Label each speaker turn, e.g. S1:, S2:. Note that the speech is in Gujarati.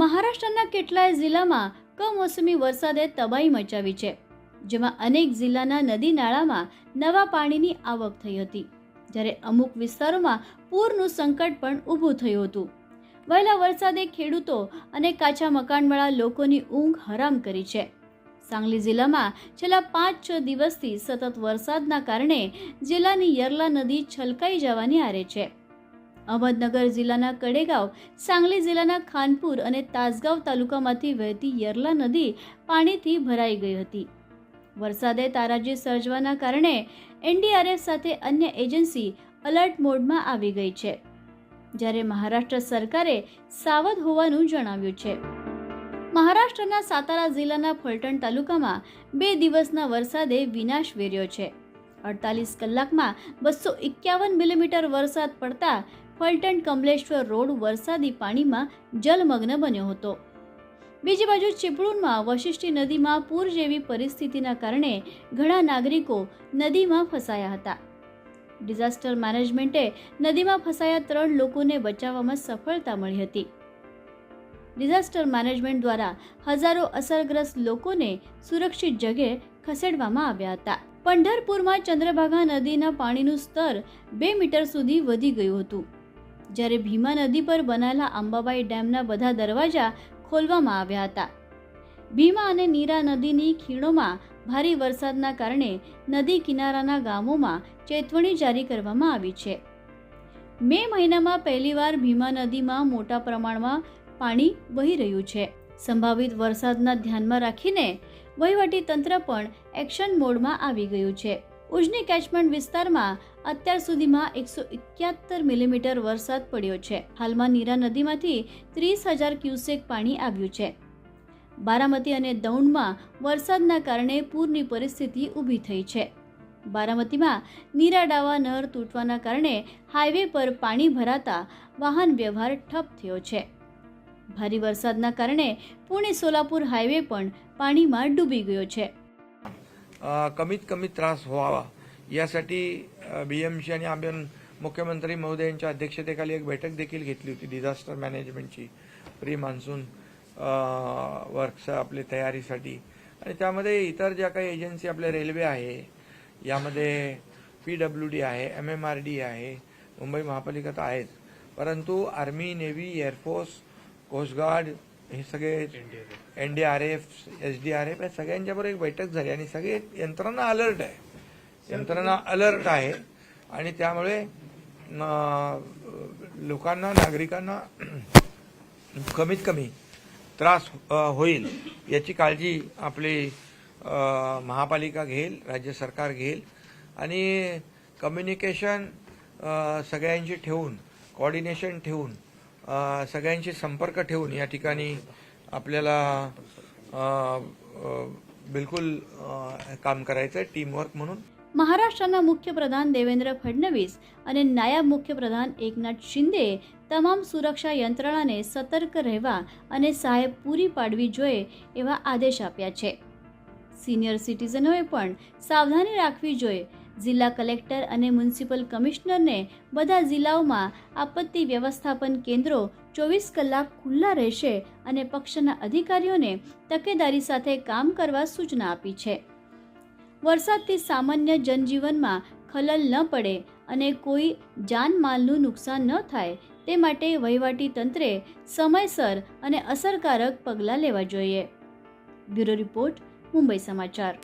S1: મહારાષ્ટ્રના કેટલાય જિલ્લામાં કમોસમી વરસાદે તબાહી મચાવી છે, જેમાં અનેક જિલ્લાના નદી નાળામાં નવા પાણીની આવક થઈ હતી. જ્યારે અમુક વિસ્તારોમાં પૂરનું સંકટ પણ ઊભું થયું હતું. વહેલા વરસાદે ખેડૂતો અને કાચા મકાનવાળા લોકોની ઊંઘ હરામ કરી છે. સાંગલી જિલ્લામાં છેલ્લા પાંચ છ દિવસથી સતત વરસાદના કારણે જિલ્લાની યરલા નદી છલકાઈ જવાની આરે છે. અહમદનગર જિલ્લાના કડેગાંવ, સાંગલી જિલ્લાના ખાનપુર અને તાસગાંવ તાલુકામાંથી વહેતી યરલા નદી પાણીથી ભરાઈ ગઈ હતી. વરસાદે તારાજી સર્જવાના કારણે એનડીઆરએફ સાથે અન્ય એજન્સી અલર્ટ મોડમાં આવી ગઈ છે. જ્યારે મહારાષ્ટ્ર સરકારે સાવધ હોવાનું જણાવ્યું છે. મહારાષ્ટ્રના સાતારા જિલ્લાના ફલટણ તાલુકામાં બે દિવસના વરસાદે વિનાશ વેર્યો છે. અડતાલીસ કલાકમાં બસો એકાવન મિલીમીટર વરસાદ પડતા ફલટણ કમલેશ્વર રોડ વરસાદી પાણીમાં જલમગ્ન બન્યો હતો. બીજી બાજુ ચીપળૂણમાં વશિષ્ઠી નદીમાં પૂર જેવી પરિસ્થિતિના કારણે ઘણા નાગરિકો નદીમાં ફસાયા હતા. ડિઝાસ્ટર મેનેજમેન્ટે નદીમાં ફસાયા ત્રણ લોકોને બચાવવામાં સફળતા મળી હતી. ડિઝાસ્ટર મેનેજમેન્ટ દ્વારા હજારો અસરગ્રસ્ત લોકોને સુરક્ષિત જગ્યાએ ખસેડવામાં આવ્યા હતા. પંઢરપુરમાં ચંદ્રભાગા નદીના પાણીનું સ્તર બે મીટર સુધી વધી ગયું હતું. જ્યારે ભીમા નદી પર બનાયેલા અંબાબાઈ ડેમના બધા દરવાજા ખોલવામાં આવ્યા હતા. ભીમા અને નીરા નદીની ખીણોમાં ભારે વરસાદના કારણે નદી કિનારાના ગામોમાં ચેતવણી જારી કરવામાં આવી છે. મે મહિનામાં પહેલીવાર ભીમા નદીમાં મોટા પ્રમાણમાં પાણી વહી રહ્યું છે. સંભવિત વરસાદના ધ્યાનમાં રાખીને વહીવટી તંત્ર પણ એક્શન મોડમાં આવી ગયું છે. ઉજની કેચમેન્ટ વિસ્તારમાં અત્યાર સુધીમાં એકસો એક્યાત્તર મિલીમીટર વરસાદ પડ્યો છે. હાલમાં નીરા નદીમાંથી ત્રીસ હજાર ક્યુસેક પાણી આવ્યું છે. બારામતી અને દૌંડમાં વરસાદના કારણે પૂરની પરિસ્થિતિ ઊભી થઈ છે. બારામતીમાં નીરા ડાવા નહર તૂટવાના કારણે હાઈવે પર પાણી ભરાતા વાહન વ્યવહાર ઠપ થયો છે. ભારે વરસાદના કારણે પુણે સોલાપુર હાઈવે પણ પાણીમાં ડૂબી ગયો છે.
S2: कमीत कमी त्रास व्हावा. यासाठी बी एम सी आणि आम्ही मुख्यमंत्री महोदयांच्या अध्यक्षतेखाली एक बैठक देखील घेतली होती डिझास्टर मॅनेजमेंटची प्री मान्सून वर्क्स आपले तयारीसाठी. आणि त्यामध्ये इतर ज्या काही एजन्सी आपल्या रेल्वे आहे यामध्ये पी डब्ल्यू डी आहे एम एम आर डी आहे मुंबई महापालिका तर आहेच. परंतु army navy air force coast guard हे सगळे N D R F S D R F या सगळ्यांच्याबरोबर एक बैठक झाली आणि सगळे यंत्रणा अलर्ट आहे. यंत्रणा अलर्ट आहे. आणि त्यामुळे लोकांना नागरिकांना कमीत कमी त्रास होईल याची काळजी आपली महापालिका घेईल राज्य सरकार घेईल. आणि कम्युनिकेशन सगळ्यांशी ठेवून कॉर्डिनेशन ठेवून सगळ्यांशी संपर्क ठेवून या ठिकाणी आपल्याला अं, अं, बिलकुल अं, काम करायचं आहे टीमवर्क म्हणून
S1: મહારાષ્ટ્રના મુખ્યપ્રધાન દેવેન્દ્ર ફડણવીસ અને નાયબ મુખ્યપ્રધાન એકનાથ શિંદે તમામ સુરક્ષા યંત્રણાને સતર્ક રહેવા અને સહાય પૂરી પાડવી જોઈએ એવા આદેશ આપ્યા છે સિનિયર સિટીઝનોએ પણ સાવધાની રાખવી જોઈએ જિલ્લા કલેક્ટર અને મ્યુનિસિપલ કમિશનરને બધા જિલ્લાઓમાં આપત્તિ વ્યવસ્થાપન કેન્દ્રો ચોવીસ કલાક ખુલ્લા રહેશે અને પક્ષના અધિકારીઓને તકેદારી સાથે કામ કરવા સૂચના આપી છે. વરસાદથી સામાન્ય જનજીવનમાં ખલલ ન પડે અને કોઈ જાનમાલનું નુકસાન ન થાય તે માટે વહીવટી તંત્રે સમયસર અને અસરકારક પગલાં લેવા જોઈએ. બ્યુરો રિપોર્ટ, મુંબઈ સમાચાર.